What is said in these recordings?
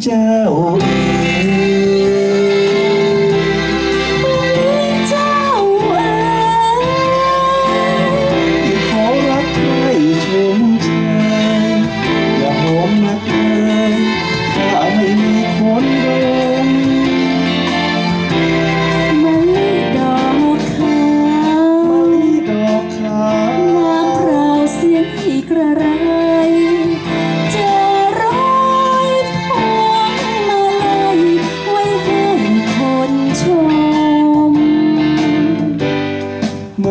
যাও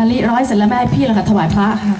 มะลิร้อยเสร็จแล้วแม่พี่ล่ะค่ะถวายพระค่ะ